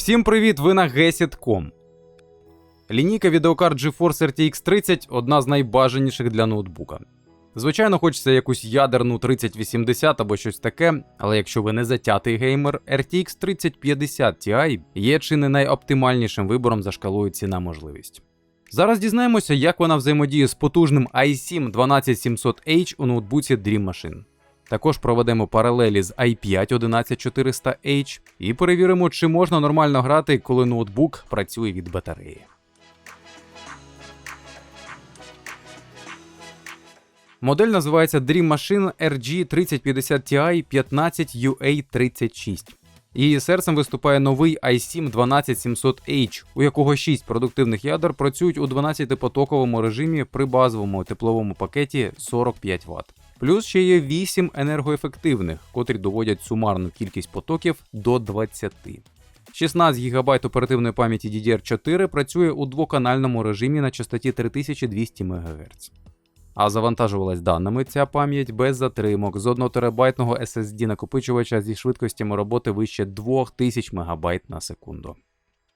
Всім привіт! Ви на Gesit.com. Лінійка відеокарт GeForce RTX 30 одна з найбажаніших для ноутбука. Звичайно, хочеться якусь ядерну 3080 або щось таке, але якщо ви не затятий геймер, RTX 3050 Ti є чи не найоптимальнішим вибором за шкалою ціна можливість. Зараз дізнаємося, як вона взаємодіє з потужним i7 12700H у ноутбуці Dream Machine. Також проведемо паралелі з i5 11400H і перевіримо, чи можна нормально грати, коли ноутбук працює від батареї. Модель називається Dream Machine RG 3050 Ti 15UA36. Її серцем виступає новий i7 12700H, у якого 6 продуктивних ядер працюють у 12-потоковому режимі при базовому тепловому пакеті 45 Вт. Плюс ще є 8 енергоефективних, котрі доводять сумарну кількість потоків до 20. 16 ГБ оперативної пам'яті DDR4 працює у двоканальному режимі на частоті 3200 МГц. А завантажувалась даними ця пам'ять без затримок з 1 терабайтного SSD накопичувача зі швидкостями роботи вище 2000 МБ на секунду.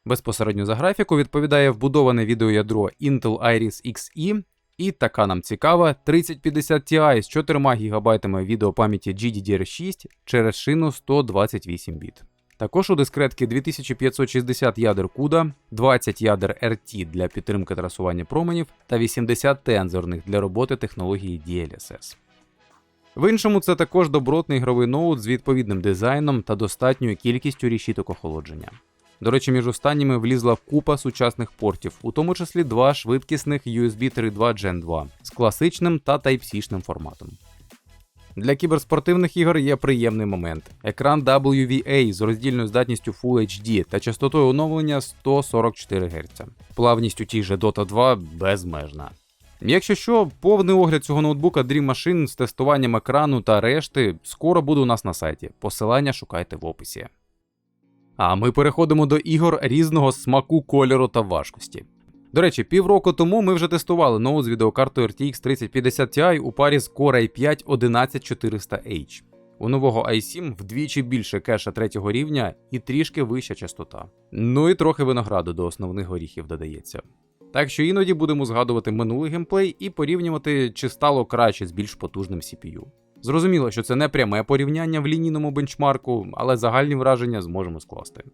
Безпосередньо за графіку відповідає вбудоване відеоядро Intel Iris Xe і така нам цікава 3050 Ti з 4 ГБ відеопам'яті GDDR6 через шину 128 біт. Також у дискретки 2560 ядер CUDA, 20 ядер RT для підтримки трасування променів та 80 тензорних для роботи технології DLSS. В іншому це також добротний ігровий ноут з відповідним дизайном та достатньою кількістю рішіток охолодження. До речі, між останніми влізла купа сучасних портів, у тому числі два швидкісних USB 3.2 Gen 2 з класичним та Type-C форматом. Для кіберспортивних ігор є приємний момент: екран WVA з роздільною здатністю Full HD та частотою оновлення 144 Гц. Плавність у тій же Dota 2 безмежна. Якщо що, повний огляд цього ноутбука Dream Machine з тестуванням екрану та решти скоро буде у нас на сайті. Посилання шукайте в описі. А ми переходимо до ігор різного смаку, кольору та важкості. До речі, півроку тому ми вже тестували ноут з відеокартою RTX 3050 Ti у парі з Core i5 11400H. У нового i7 вдвічі більше кеша третього рівня і трішки вища частота. Ну і трохи винограду до основних горіхів додається. Так що іноді будемо згадувати минулий геймплей і порівнювати, чи стало краще з більш потужним CPU. Зрозуміло, що це не пряме порівняння в лінійному бенчмарку, але загальні враження зможемо скласти.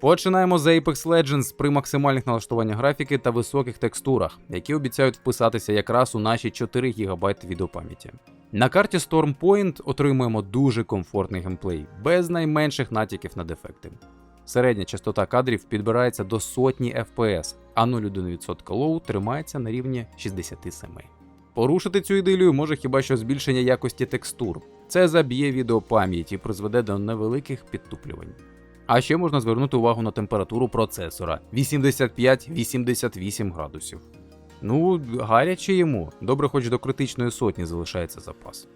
Починаємо з Apex Legends при максимальних налаштуваннях графіки та високих текстурах, які обіцяють вписатися якраз у наші 4 ГБ відеопам'яті. На карті Storm Point отримуємо дуже комфортний геймплей, без найменших натяків на дефекти. Середня частота кадрів підбирається до сотні FPS, а 0,1% лоу тримається на рівні 67. Порушити цю ідилію може хіба що збільшення якості текстур. Це заб'є відеопам'ять і призведе до невеликих підтуплювань. А ще можна звернути увагу на температуру процесора 85-88 градусів. Ну, гаряче йому, добре, хоч до критичної сотні залишається запас.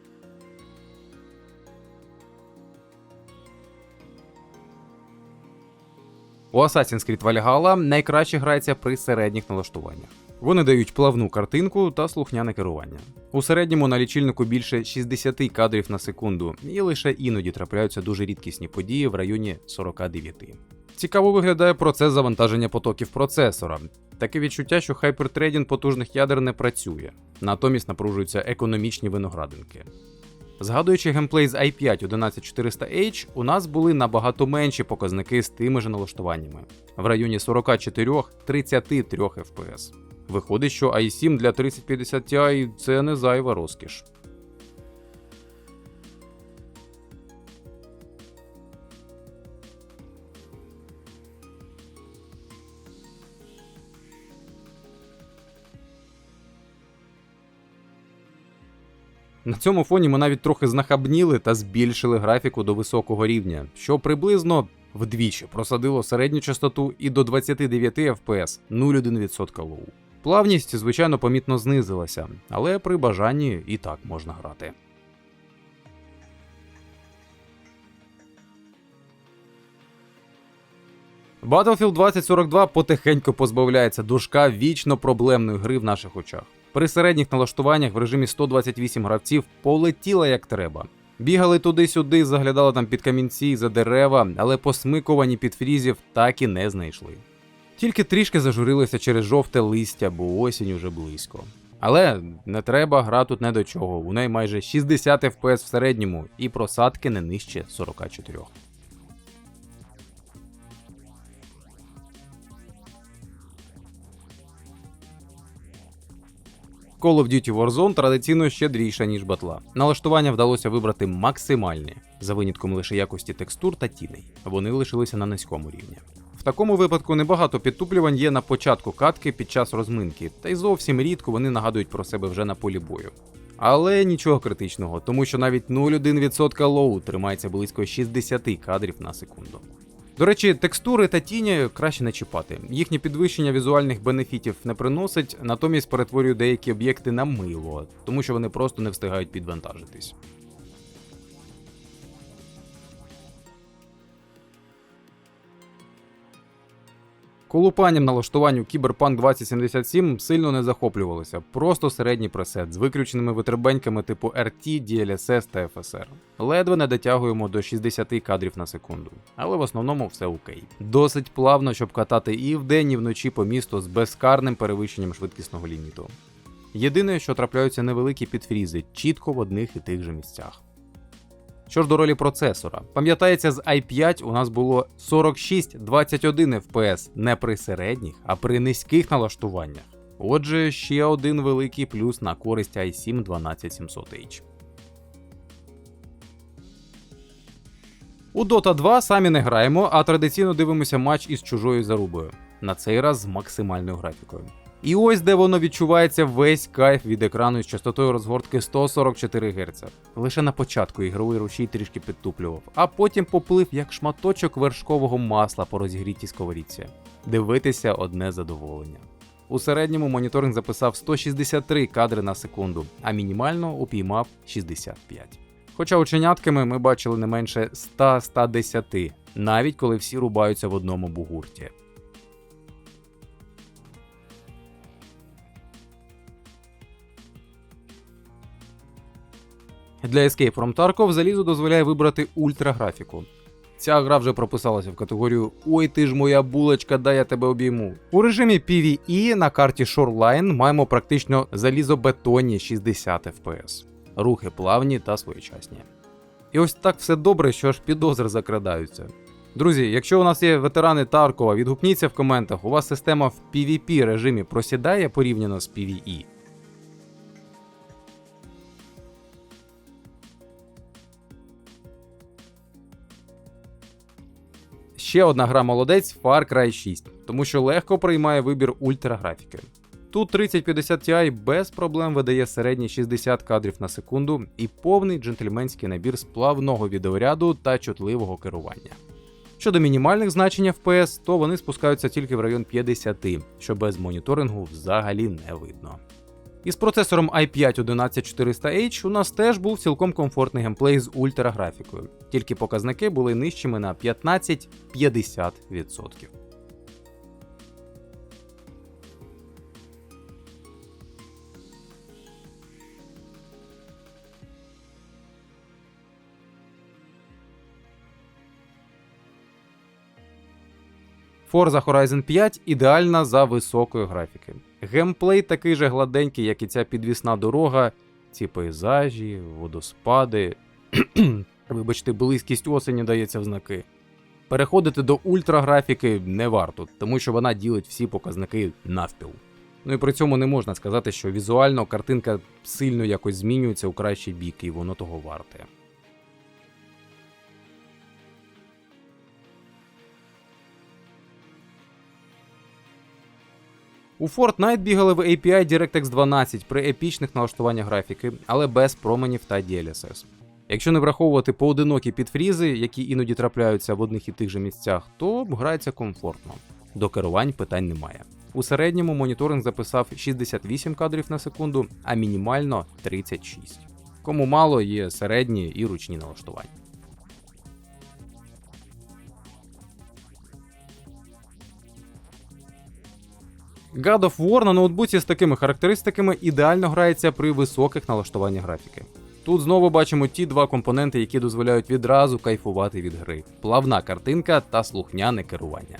У Assassin's Creed Valhalla найкраще грається при середніх налаштуваннях. Вони дають плавну картинку та слухняне керування. У середньому на лічильнику більше 60 кадрів на секунду, і лише іноді трапляються дуже рідкісні події в районі 49. Цікаво виглядає процес завантаження потоків процесора. Таке відчуття, що хайпертрейдінг потужних ядер не працює, натомість напружуються економічні виноградинки. Згадуючи геймплей з i5 11400H, у нас були набагато менші показники з тими ж налаштуваннями в районі 44-33 FPS. Виходить, що i7 для 3050 Ti це не зайва розкіш. На цьому фоні ми навіть трохи знахабніли та збільшили графіку до високого рівня, що приблизно вдвічі просадило середню частоту і до 29 FPS 0,1% лоу. Плавність, звичайно, помітно знизилася, але при бажанні і так можна грати. Battlefield 2042 потихеньку позбавляється дужка вічно проблемної гри в наших очах. При середніх налаштуваннях в режимі 128 гравців полетіла як треба. Бігали туди-сюди, заглядали там під камінці за дерева, але посмикувані під фрізів так і не знайшли. Тільки трішки зажурилися через жовте листя, бо осінь уже близько. Але не треба, гра тут не до чого. У неї майже 60 FPS в середньому і просадки не нижче 44. Call of Duty Warzone традиційно щедріша, ніж батла. Налаштування вдалося вибрати максимальні, за винятком лише якості текстур та тіней. Вони лишилися на низькому рівні. В такому випадку небагато підтуплювань є на початку катки під час розминки, та й зовсім рідко вони нагадують про себе вже на полі бою. Але нічого критичного, тому що навіть 0,1% лоу тримається близько 60 кадрів на секунду. До речі, текстури та тіні краще не чіпати. Їхнє підвищення візуальних бенефітів не приносить, натомість перетворює деякі об'єкти на мило, тому що вони просто не встигають підвантажитись. Колупанням налаштуванню Cyberpunk 2077 сильно не захоплювалися, просто середній пресет з виключеними витребеньками типу RT, DLSS та FSR. Ледве не дотягуємо до 60 кадрів на секунду, але в основному все окей. Досить плавно, щоб катати і вдень, і вночі по місту з безкарним перевищенням швидкісного ліміту. Єдине, що трапляються невеликі підфрізи, чітко в одних і тих же місцях. Що ж до ролі процесора, пам'ятається, з i5 у нас було 46-21 FPS не при середніх, а при низьких налаштуваннях. Отже, ще один великий плюс на користь i7 12700H. У Dota 2 самі не граємо, а традиційно дивимося матч із чужою зарубою. На цей раз з максимальною графікою. І ось де воно відчувається весь кайф від екрану з частотою розгортки 144 Гц. Лише на початку ігровий рушій трішки підтуплював, а потім поплив як шматочок вершкового масла по розігрітій сковорідці. Дивитися одне задоволення. У середньому моніторинг записав 163 кадри на секунду, а мінімально упіймав 65. Хоча ученятками ми бачили не менше 100-110, навіть коли всі рубаються в одному бугурті. Для Escape from Tarkov залізо дозволяє вибрати ультраграфіку. Ця гра вже прописалася в категорію Ой ти ж моя булочка, дай я тебе обійму. У режимі PvE на карті Shoreline маємо практично залізобетонні 60 FPS. Рухи плавні та своєчасні. І ось так все добре, що аж підозри закрадаються. Друзі, якщо у нас є ветерани Таркова, відгукніться в коментах, у вас система в PvP режимі просідає порівняно з PvE. Ще одна гра молодець Far Cry 6, тому що легко приймає вибір ультраграфіки. Тут 3050 Ti без проблем видає середні 60 кадрів на секунду і повний джентльменський набір сплавного відеоряду та чутливого керування. Щодо мінімальних значень FPS, то вони спускаються тільки в район 50, що без моніторингу взагалі не видно. Із процесором i5 11400H у нас теж був цілком комфортний геймплей з ультраграфікою, тільки показники були нижчими на 15-50%. Forza Horizon 5 ідеальна за високої графіки. Геймплей такий же гладенький, як і ця підвісна дорога, ці пейзажі, водоспади. Вибачте, близькість осені дається в знаки. Переходити до ультраграфіки не варто, тому що вона ділить всі показники навпіл. Ну і при цьому не можна сказати, що візуально картинка сильно якось змінюється у кращий бік, і воно того варте. У Fortnite бігали в API DirectX 12 при епічних налаштуваннях графіки, але без променів та DLSS. Якщо не враховувати поодинокі підфрізи, які іноді трапляються в одних і тих же місцях, то грається комфортно. До керувань питань немає. У середньому моніторинг записав 68 кадрів на секунду, а мінімально 36. Кому мало є середні і ручні налаштування. God of War на ноутбуці з такими характеристиками ідеально грається при високих налаштуваннях графіки. Тут знову бачимо ті два компоненти, які дозволяють відразу кайфувати від гри: плавна картинка та слухняне керування.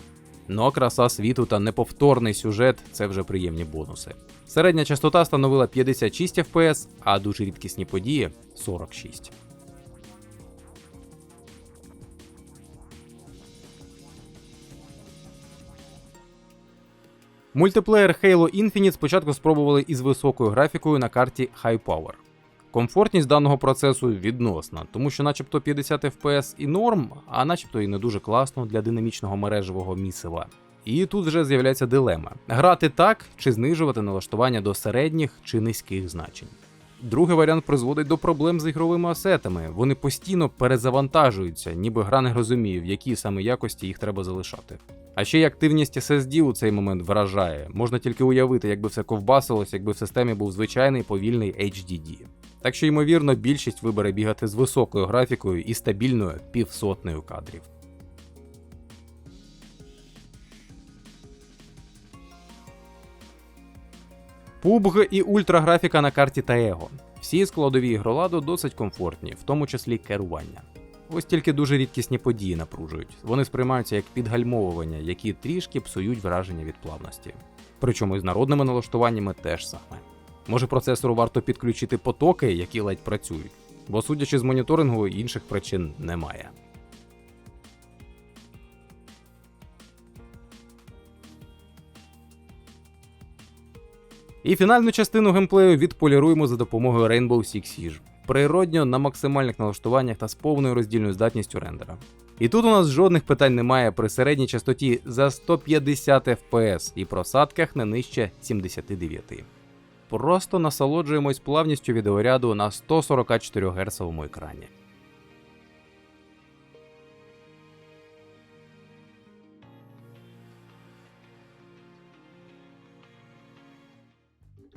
Но краса світу та неповторний сюжет це вже приємні бонуси. Середня частота становила 56 FPS, а дуже рідкісні події 46. Мультиплеєр Halo Infinite спочатку спробували із високою графікою на карті High Power. Комфортність даного процесу відносна, тому що начебто 50 FPS і норм, а начебто і не дуже класно для динамічного мережевого місива. І тут вже з'являється дилема: грати так чи знижувати налаштування до середніх чи низьких значень. Другий варіант призводить до проблем з ігровими асетами. Вони постійно перезавантажуються, ніби гра не розуміє, в якій саме якості їх треба залишати. А ще й активність SSD у цей момент вражає. Можна тільки уявити, якби все ковбасилось, якби в системі був звичайний повільний HDD. Так що, ймовірно, більшість вибере бігати з високою графікою і стабільною півсотнею кадрів. PUBG і ультраграфіка на карті Taego. Всі складові ігроладу досить комфортні, в тому числі керування. Ось тільки дуже рідкісні події напружують. Вони сприймаються як підгальмовування, які трішки псують враження від плавності. Причому і з народними налаштуваннями теж саме. Може процесору варто підключити потоки, які ледь працюють, бо судячи з моніторингу, інших причин немає. І фінальну частину геймплею відполіруємо за допомогою Rainbow Six Siege. Природньо на максимальних налаштуваннях та з повною роздільною здатністю рендера. І тут у нас жодних питань немає при середній частоті за 150 FPS і просадках не нижче 79. Просто насолоджуємось плавністю відеоряду на 144 Гц екрані.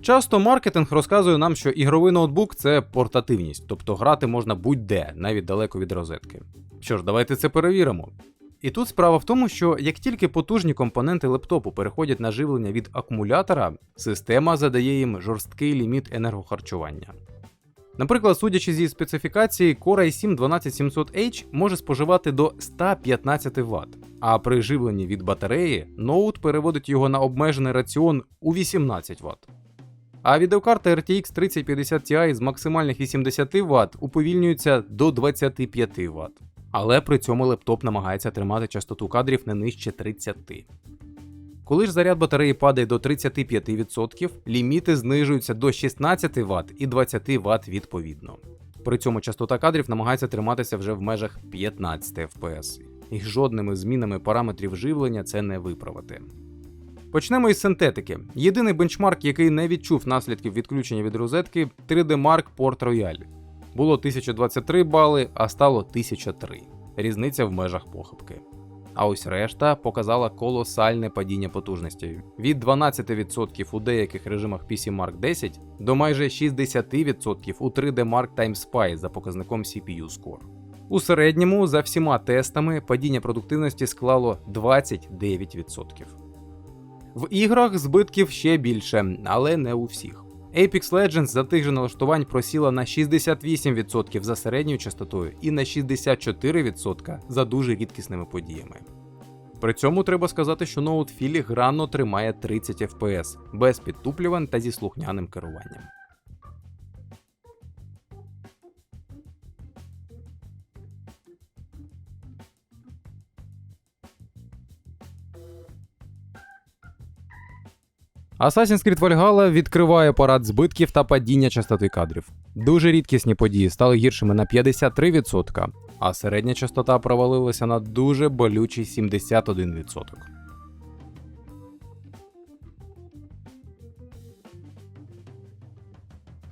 Часто маркетинг розказує нам, що ігровий ноутбук це портативність, тобто грати можна будь-де, навіть далеко від розетки. Що ж, давайте це перевіримо. І тут справа в тому, що як тільки потужні компоненти лептопу переходять на живлення від акумулятора, система задає їм жорсткий ліміт енергохарчування. Наприклад, судячи зі специфікації, Core i7 12700H може споживати до 115 Вт, а при живленні від батареї ноут переводить його на обмежений раціон у 18 Вт. А відеокарта RTX 3050 Ti з максимальних 80 Вт уповільнюється до 25 Вт. Але при цьому лептоп намагається тримати частоту кадрів не нижче 30. Коли ж заряд батареї падає до 35%, ліміти знижуються до 16 Вт і 20 Вт відповідно. При цьому частота кадрів намагається триматися вже в межах 15 FPS, і жодними змінами параметрів живлення це не виправити. Почнемо із синтетики. Єдиний бенчмарк, який не відчув наслідків відключення від розетки 3D Mark Port Royal. Було 1023 бали, а стало 1003. Різниця в межах похибки. А ось решта показала колосальне падіння потужності від 12% у деяких режимах PC Mark 10 до майже 60% у 3D Mark Time Spy за показником CPU Score. У середньому за всіма тестами падіння продуктивності склало 29%. В іграх збитків ще більше, але не у всіх. Apex Legends за тих же налаштувань просіла на 68% за середньою частотою і на 64% за дуже рідкісними подіями. При цьому треба сказати, що ноут Філі грано тримає 30 FPS без підтуплювань та зі слухняним керуванням. Assassin's Creed Valhalla відкриває парад збитків та падіння частоти кадрів. Дуже рідкісні події стали гіршими на 53%, а середня частота провалилася на дуже болючий 71%.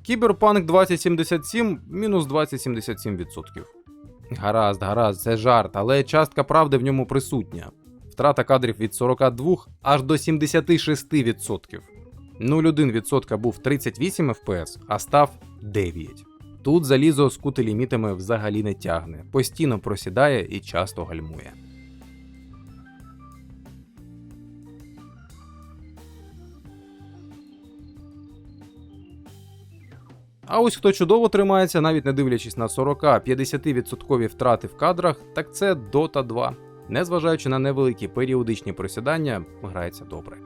Кіберпанк 2077 мінус 2077%. Гаразд, гаразд, це жарт, але частка правди в ньому присутня втрата кадрів від 42 аж до 76%. 0,1% був 38 FPS, а став 9. Тут залізо з кути лімітами взагалі не тягне, постійно просідає і часто гальмує. А ось хто чудово тримається, навіть не дивлячись на 40-50% втрати в кадрах, так це Dota 2. Незважаючи на невеликі періодичні просідання, грається добре.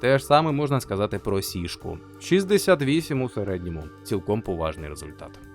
Те ж саме можна сказати про сішку. 68 у середньому. Цілком поважний результат.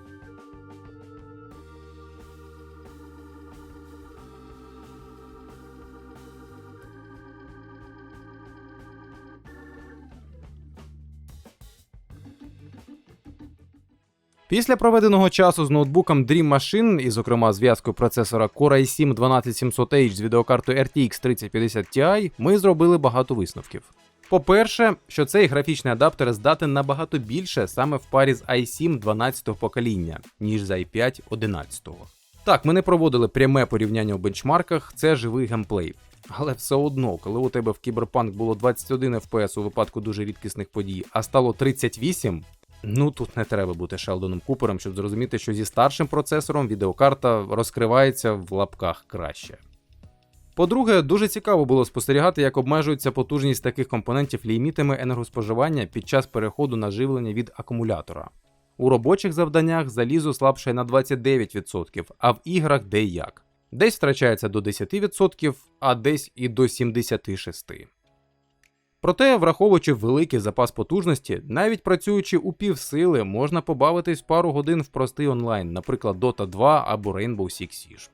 Після проведеного часу з ноутбуком Dream Machine, і, зокрема, зв'язкою процесора Core i7 12700H з відеокартою RTX 3050 Ti, ми зробили багато висновків. По-перше, що цей графічний адаптер здатен набагато більше саме в парі з i7 12-го покоління, ніж з i5 11-го. Так, ми не проводили пряме порівняння у бенчмарках, це живий геймплей. Але все одно, коли у тебе в Cyberpunk було 21 FPS у випадку дуже рідкісних подій, а стало 38, ну тут не треба бути Шелдоном Купером, щоб зрозуміти, що зі старшим процесором відеокарта розкривається в лапках краще. По-друге, дуже цікаво було спостерігати, як обмежується потужність таких компонентів лімітами енергоспоживання під час переходу на живлення від акумулятора. У робочих завданнях залізо слабше на 29%, а в іграх де як. Десь втрачається до 10%, а десь і до 76%. Проте, враховуючи великий запас потужності, навіть працюючи у півсили, можна побавитись пару годин в простий онлайн, наприклад, Dota 2 або Rainbow Six Siege.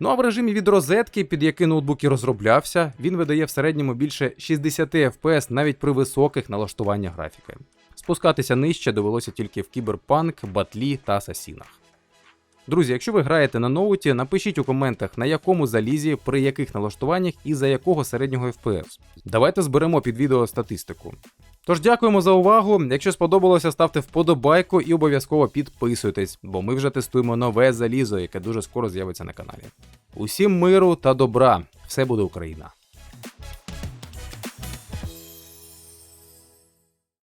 Ну а в режимі від розетки, під який ноутбук і розроблявся, він видає в середньому більше 60 FPS навіть при високих налаштуваннях графіки. Спускатися нижче довелося тільки в Кіберпанк, Батлі та Асасінах. Друзі, якщо ви граєте на ноуті, напишіть у коментах, на якому залізі, при яких налаштуваннях і за якого середнього FPS. Давайте зберемо під відео статистику. Тож дякуємо за увагу. Якщо сподобалося, ставте вподобайку і обов'язково підписуйтесь, бо ми вже тестуємо нове залізо, яке дуже скоро з'явиться на каналі. Усім миру та добра! Все буде Україна!